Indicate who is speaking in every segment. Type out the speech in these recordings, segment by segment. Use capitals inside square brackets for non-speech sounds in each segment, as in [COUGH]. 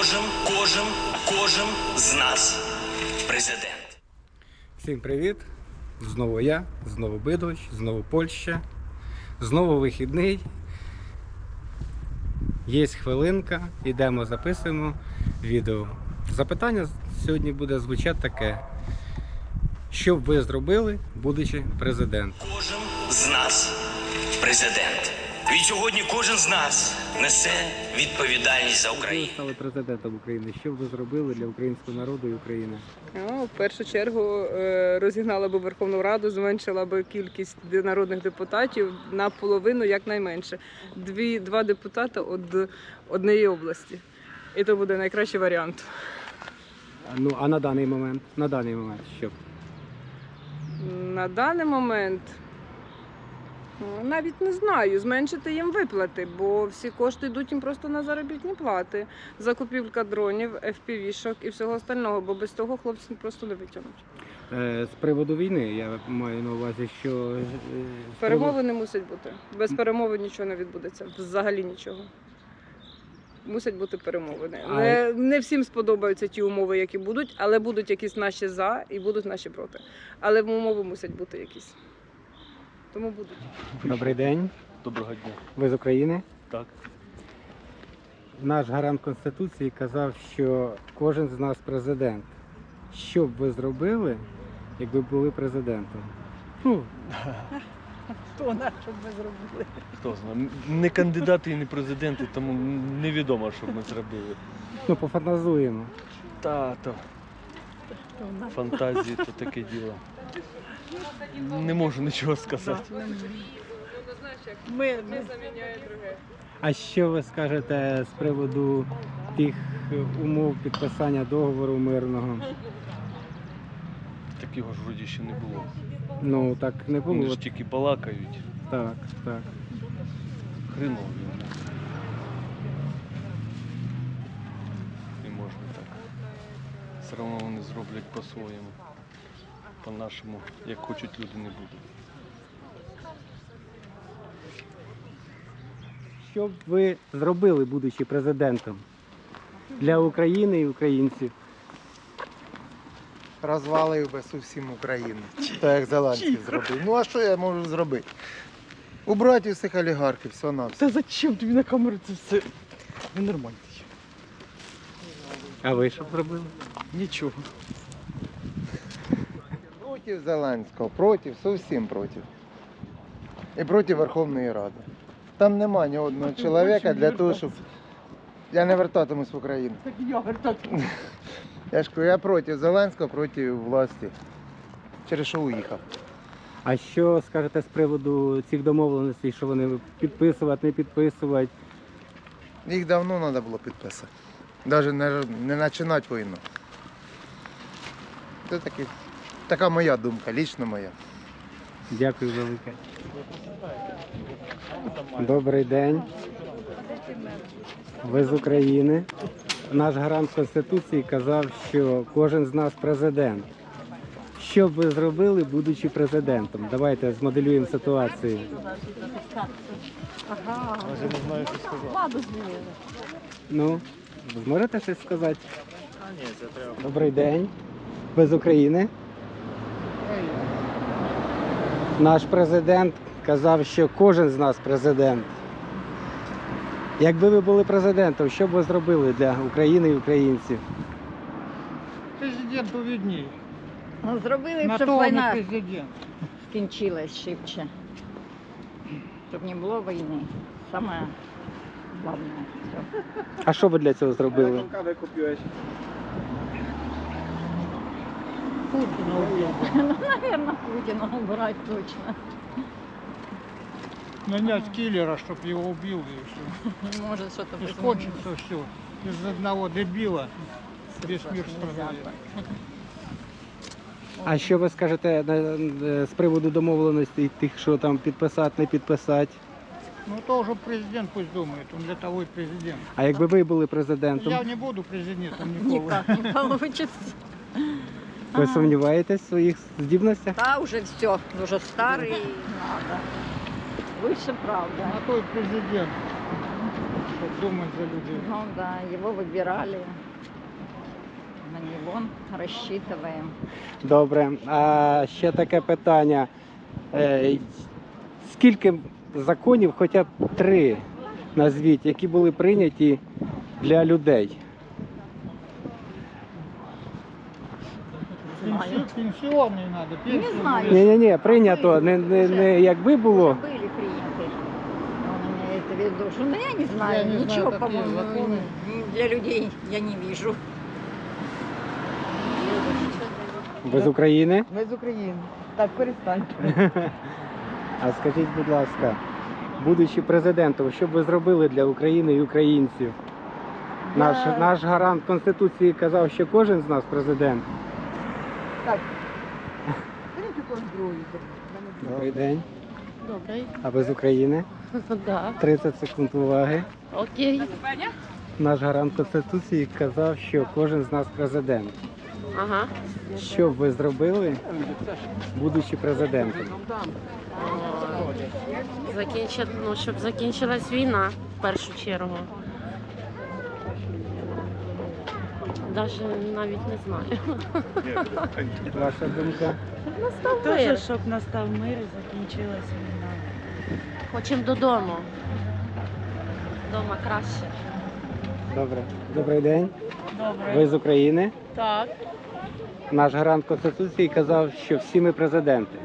Speaker 1: Кожен, кожен, кожен з нас президент.
Speaker 2: Всім привіт! Знову я, знову Бидович, знову Польща, знову вихідний. Є хвилинка, йдемо, записуємо відео. Запитання сьогодні буде звучати таке. Що б ви зробили, будучи президентом?
Speaker 1: Кожен з нас президент. Відсьогодні кожен з нас несе відповідальність за Україну.
Speaker 2: Ви стали президентом України. Що б ви зробили для українського народу і України?
Speaker 3: Ну, в першу чергу е, розігнала би Верховну Раду, зменшила би кількість народних депутатів наполовину, якнайменше. Дві, два депутати од однієї області. І то буде найкращий варіант.
Speaker 2: Ну, а на даний момент? На даний момент що?
Speaker 3: На даний момент навіть не знаю, зменшити їм виплати, бо всі кошти йдуть їм просто на заробітні плати, закупівка дронів, FPV-шок і всього остального, бо без того хлопці просто не витягнуть.
Speaker 2: Е, З приводу війни я маю на увазі, що е,
Speaker 3: Перемови не мусять бути. Без перемови нічого не відбудеться. Взагалі нічого. Мусять бути перемовини. Не, не всім сподобаються ті умови, які будуть, але будуть якісь наші за і будуть наші проти. Але умови мусять бути якісь. Тому будуть.
Speaker 2: Добрий день.
Speaker 4: Доброго дня.
Speaker 2: Ви з України?
Speaker 4: Так.
Speaker 2: Наш гарант Конституції казав, що кожен з нас президент. Що б ви зробили, якби були президентом? Ну,
Speaker 3: Хто на що ми зробили?
Speaker 4: Хто знає? Не кандидати і не президенти, тому невідомо, що б ми зробили.
Speaker 2: ну пофантазуємо.
Speaker 4: Та, то фантазії, то таке діло. Не можу нічого сказати.
Speaker 3: Ми не заміняє друге.
Speaker 2: А що ви скажете з приводу тих умов підписання договору мирного?
Speaker 4: Такого ж вроді ще не було.
Speaker 2: Ну так не
Speaker 4: Вони ж тільки балакають.
Speaker 2: Так, так.
Speaker 4: Хреново. Не можна так. Все одно вони зроблять по-своєму. По-нашому, як хочуть люди, не будуть.
Speaker 2: Що б ви зробили, будучи президентом для України і українців?
Speaker 5: розвалив би всім Україну. Так як Зеленський зробив. Ну а що я можу зробити? Убрати усіх олігархів, все на все.
Speaker 6: Та зачем тобі на камеру це все? Ненормально.
Speaker 2: А ви що б зробили?
Speaker 6: Нічого.
Speaker 5: Проти Зеленського, проти, зовсім проти. І проти Верховної Ради. Там нема ні одного чоловіка для того, щоб. Я не вертатимусь в Україну.
Speaker 6: Так я вертати. [LAUGHS]
Speaker 5: Я ж кажу, я проти Зеленського, проти власті. Через що уїхав.
Speaker 2: А що скажете з приводу цих домовленостей, що вони підписувати, не підписувати?
Speaker 5: Їх давно треба було підписати. Навіть не, не починати війну. Це таки, така моя думка, лічно моя.
Speaker 2: Дякую велике. Добрий день. Ви з України. Наш гарант Конституції казав, що кожен з нас президент. Що б ви зробили, будучи президентом? Давайте змоделюємо ситуацію. Ну, зможете щось сказати? Добрий день. Ви з України? Наш президент казав, що кожен з нас президент. Якби ви були президентом, що б ви зробили для України і українців?
Speaker 7: Президенту виднее.
Speaker 8: Ну, зробили, б,
Speaker 7: На
Speaker 8: щоб війна
Speaker 7: президент.
Speaker 8: скінчилась швидше. Щоб не було війни. Саме головне. Все.
Speaker 2: А що ви для цього зробили?
Speaker 8: Путіна убрати. Ну, наверное, [LAUGHS] Путіна убрати точно.
Speaker 7: Нанять киллера, чтобы его убил и все.
Speaker 8: Може, що то
Speaker 7: И кончится все. Из одного дебила весь мир страдает.
Speaker 2: А що ви скажете е, з приводу домовленостей тих, що там підписати, не підписати?
Speaker 7: Ну то уже президент пусть думает, он для того и президент.
Speaker 2: А якби ви були президентом,
Speaker 7: Я не буду президентом [LAUGHS] никого.
Speaker 8: Ніяк не вийде.
Speaker 2: Ви сумніваєтесь в своїх здібностях?
Speaker 8: Та вже все, вже старий. Лучше правда.
Speaker 7: На то и президент. Чтоб думать за людей.
Speaker 8: Ну да, его выбирали. На него рассчитываем.
Speaker 2: Добре. А ще таке питання. Е, Скільки законів, хоча б три назвіть, які були прийняті для людей?
Speaker 7: Пенсию, пенсионные надо, пенсию.
Speaker 8: Не знаю.
Speaker 2: Ні, ні, ні, прийнято. Не, не, не якби було.
Speaker 8: Были приняты. Он имеет в виду, что ну, я не знаю,
Speaker 7: Я не знаю,
Speaker 8: ничего,
Speaker 7: какие
Speaker 8: по-моему,
Speaker 7: законы.
Speaker 8: для людей я не вижу.
Speaker 2: Ви з України?
Speaker 6: Ми з України. Так, перестаньте. [LAUGHS]
Speaker 2: А скажіть, будь ласка, будучи президентом, що б ви зробили для України і українців? Наш,
Speaker 6: Я-
Speaker 2: наш гарант Конституції казав, що кожен з нас президент.
Speaker 6: Так. Беріть.
Speaker 2: Добрий день.
Speaker 9: Добрий,
Speaker 2: А ви з України? [LAUGHS]
Speaker 9: да.
Speaker 2: 30 секунд уваги.
Speaker 9: Окей.
Speaker 2: Наш гарант Конституції казав, що кожен з нас президент.
Speaker 9: Ага.
Speaker 2: Що б ви зробили, будучи президентом?
Speaker 9: Закінчить, ну, щоб закінчилась війна в першу чергу. Даже навіть не знаю.
Speaker 2: Ваша думка?
Speaker 9: Настав
Speaker 10: Дуже,
Speaker 9: мир.
Speaker 10: щоб настав мир і закінчилась війна.
Speaker 9: Хочемо додому. Дома краще.
Speaker 2: Добре. Добрий день.
Speaker 10: Добре.
Speaker 2: Ви з України?
Speaker 10: Так.
Speaker 2: Наш гарант Конституції казав, що всі ми президенти.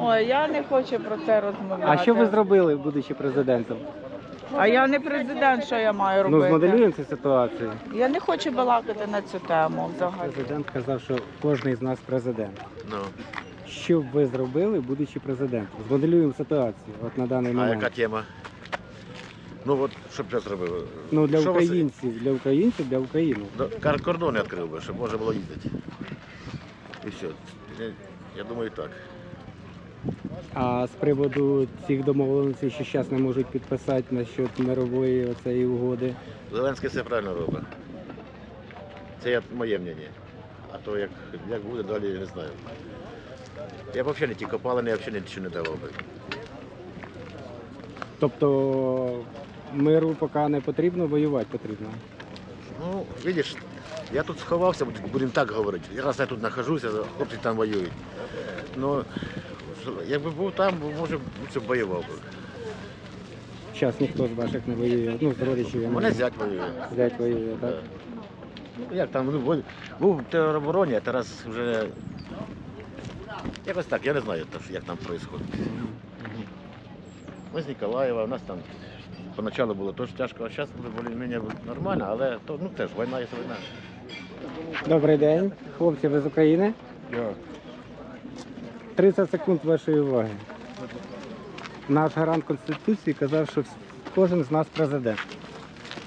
Speaker 6: Ой, я не хочу про це розмовляти.
Speaker 2: А що ви зробили, будучи президентом?
Speaker 6: А я не президент, що я маю
Speaker 2: Ну,
Speaker 6: робити?
Speaker 2: змоделюємо цю ситуацію.
Speaker 6: Я не хочу балакати на цю тему взагалі.
Speaker 2: Президент казав, що кожен з нас президент.
Speaker 11: Ну,
Speaker 2: Що б ви зробили, будучи президентом? Змоделюємо ситуацію от на даний
Speaker 11: а
Speaker 2: момент.
Speaker 11: яка тема? Ну от, щоб я зробив?
Speaker 2: Ну для
Speaker 11: Що вас-
Speaker 2: українців, для українців, для України.
Speaker 11: Кар- Кордони відкрив би, щоб можна було їздити. І все. Я, я думаю, так.
Speaker 2: А з приводу цих домовленостей, що зараз не можуть підписати насчет мирової оцеї угоди.
Speaker 11: Зеленський все правильно робить. Це я, моє мнення. А то як, як буде далі, я не знаю. Я б взагалі не ті копалини, я взагалі нічого не давав би.
Speaker 2: Тобто миру поки не потрібно, воювати потрібно.
Speaker 11: Ну, видиш, я тут сховався, будемо так говорити. Раз я тут нахожуся, хлопці там воюють. Ну, що- якби був там, може, б воював би.
Speaker 2: Зараз ніхто з ваших не воює. Ну, з родичів я не
Speaker 11: мене
Speaker 2: знаю.
Speaker 11: зять воює.
Speaker 2: Зять воює, так?
Speaker 11: Ну, як там, ну, бо- був в теробороні, а зараз вже. Якось так, я не знаю, як там відбувається. Ми з Ніколаєва, у нас там поначалу було теж тяжко, а зараз більш-менш нормально, але то, ну, теж війна є війна.
Speaker 2: Добрий день. Хлопці, ви з України?
Speaker 4: Я
Speaker 2: 30 секунд вашої уваги. Наш гарант Конституції казав, що кожен з нас президент.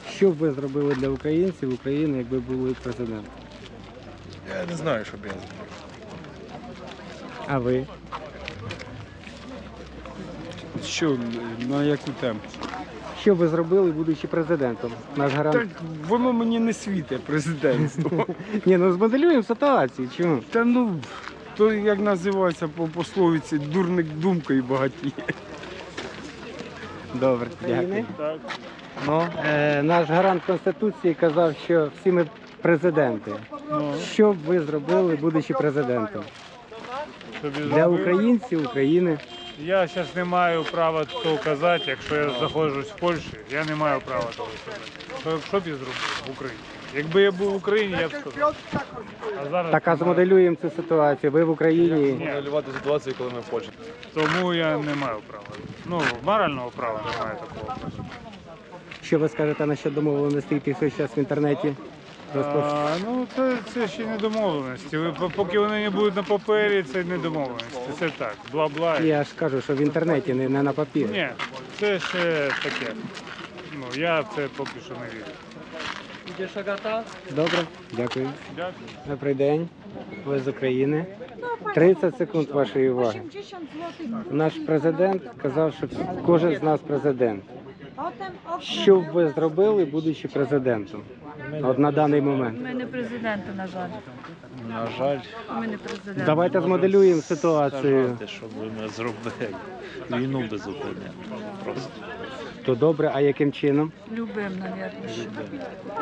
Speaker 2: Що б ви зробили для українців, України, якби були президентом?
Speaker 4: Я не знаю, що б я зробив.
Speaker 2: А ви?
Speaker 7: Що, на яку тему?
Speaker 2: Що ви зробили, будучи президентом? Наш гарант.
Speaker 7: Так воно мені не світить, президентство. [LAUGHS]
Speaker 2: Ні, ну змоделюємо ситуацію. Чому?
Speaker 7: Та ну, то як називається по пословиці, дурник думкою багатіє.
Speaker 2: Добре, дякую. Ну, е, наш гарант Конституції казав, що всі ми президенти. Що б ви зробили, будучи президентом? Для українців, України.
Speaker 12: Я зараз не маю права того казати, якщо я знаходжусь в Польщі, я не маю права того сказати. Що, що б я зробив в Україні? Якби я був в Україні, я б сказав. А зараз
Speaker 2: Так, а змоделюємо цю ситуацію. Ви в Україні.
Speaker 4: Моделювати ситуацію, коли ми в Польщі.
Speaker 12: тому я не маю права. Ну, морального права немає такого.
Speaker 2: Що ви скажете насчет домовленостей, тих, що зараз в інтернеті розповсюджують?
Speaker 12: А, ну, це, це ще не домовленості. Ви, по- поки вони не будуть на папері, це не домовленості. Це так, бла-бла.
Speaker 2: Я ж кажу, що в інтернеті, не, не на папірі.
Speaker 12: Ні, це ще таке. Ну, я в це поки що не вірю.
Speaker 2: Добре, дякую. Добрий день. Ви з України. 30 секунд вашої уваги. Наш президент казав, що кожен з нас президент. Що б ви зробили, будучи президентом? От на даний момент.
Speaker 10: Ми не президенти, на жаль.
Speaker 4: На жаль,
Speaker 10: Ми не президенти.
Speaker 2: Давайте змоделюємо ситуацію.
Speaker 4: що би ми зробили. Війну без України. Просто.
Speaker 2: То добре, а яким чином?
Speaker 10: Любим, мабуть.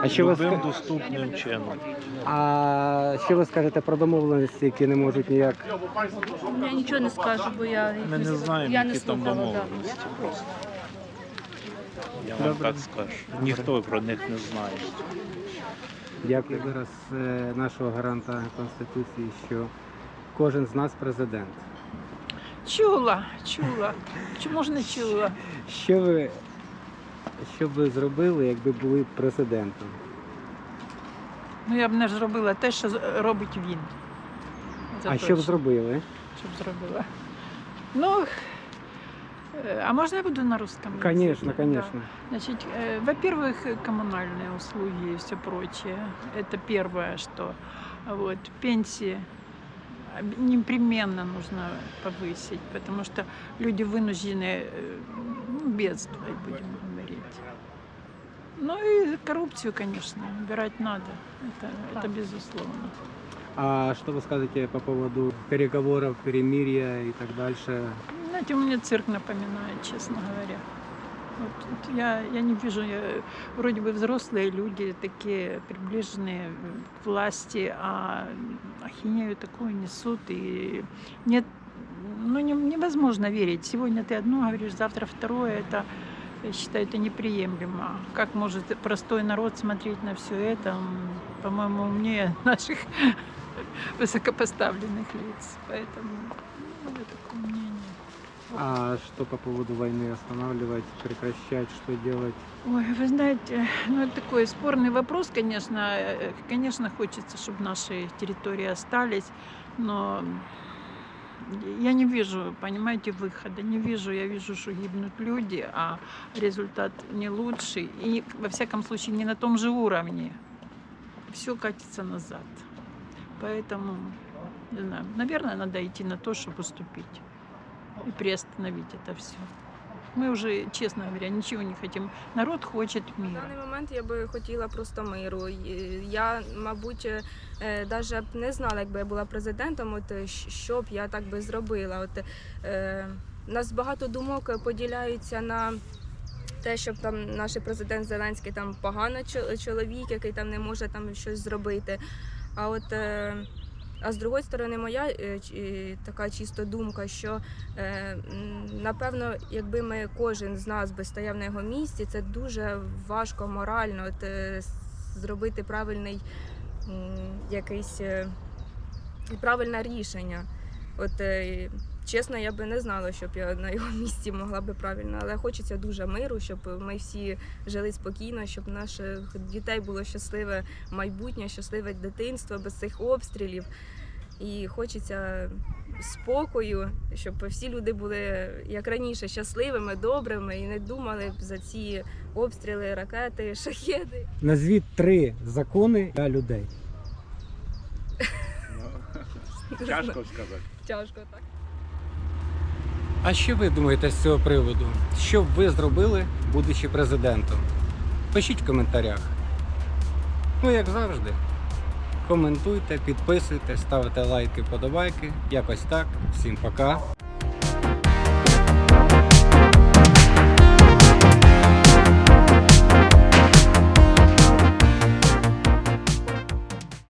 Speaker 2: А що ви
Speaker 13: Любим доступним чином.
Speaker 2: А що ви скажете про домовленості, які не можуть ніяк?
Speaker 10: Я нічого не скажу, бо я, їх
Speaker 13: Ми не знаємо,
Speaker 10: я не
Speaker 13: які там
Speaker 10: слухала, да.
Speaker 13: домовленості просто. Я вам так скажу. Ніхто про них не знає.
Speaker 2: Дякую вираз е, нашого гаранта Конституції, що кожен з нас президент.
Speaker 6: Чула, чула. Чому ж не чула?
Speaker 2: Що ви, що б ви зробили, якби були президентом?
Speaker 6: Ну я б не зробила те, що робить він. Це
Speaker 2: а що б
Speaker 6: точно.
Speaker 2: зробили?
Speaker 6: Щоб зробила. Ну, а можно я буду на русском? языке?
Speaker 2: Конечно,
Speaker 6: Да.
Speaker 2: конечно.
Speaker 6: Значит, э, во-первых, э, коммунальные услуги и все прочее. Это первое, что вот пенсии непременно нужно повысить, потому что люди вынуждены э, ну, бедствовать, будем говорить. Ну и коррупцию, конечно, убирать надо. Это, это безусловно.
Speaker 2: А что вы скажете по поводу переговоров, перемирия и так дальше?
Speaker 6: Знаете, мне цирк напоминает, честно говоря. Вот, вот я, я не вижу, я, вроде бы взрослые люди, такие приближенные к власти, а ахинею такую несут, и нет, ну не- невозможно верить. Сегодня ты одно говоришь, завтра второе, это, я считаю, это неприемлемо. Как может простой народ смотреть на все это, по-моему, умнее [LAUGHS] наших высокопоставленных лиц. Поэтому ну, я такого мнения.
Speaker 2: А что по поводу войны останавливать, прекращать, что делать?
Speaker 6: Ой, вы знаете, ну это такой спорный вопрос, конечно. Конечно, хочется, чтобы наши территории остались, но я не вижу, понимаете, выхода. Не вижу, я вижу, что гибнут люди, а результат не лучший. И, во всяком случае, не на том же уровне. Все катится назад. Поэтому, не знаю, наверное, надо идти на то, чтобы уступить и приостановить это все. Мы уже, честно говоря, ничего не хотим. Народ хочет
Speaker 14: На даний момент я би хотіла просто миру. Я, мабуть, навіть не знала, якби я була президентом, от е, що б я так би зробила. От е, нас багато думок поділяються на те, щоб там наш президент Зеленський там поганий чоловік, який там не може там щось зробити. А от е, а з другої сторони, моя е, е, така чисто думка, що е, напевно, якби ми кожен з нас би стояв на його місці, це дуже важко морально от, зробити правильний якийсь правильне рішення. От чесно, я би не знала, щоб я на його [LAUGHS] місці могла би правильно, але хочеться дуже миру, щоб ми всі жили спокійно, щоб наших дітей було щасливе майбутнє, щасливе дитинство без цих обстрілів. І хочеться спокою, щоб всі люди були як раніше щасливими, добрими і не думали б за ці обстріли, ракети, [LAUGHS] шахеди.
Speaker 2: Назвіть три закони для людей.
Speaker 14: Тяжко сказати. Тяжко так.
Speaker 2: А що ви думаєте з цього приводу? Що б ви зробили, будучи президентом? Пишіть в коментарях. Ну, як завжди. Коментуйте, підписуйте, ставте лайки, подобайки. Якось так. Всім пока.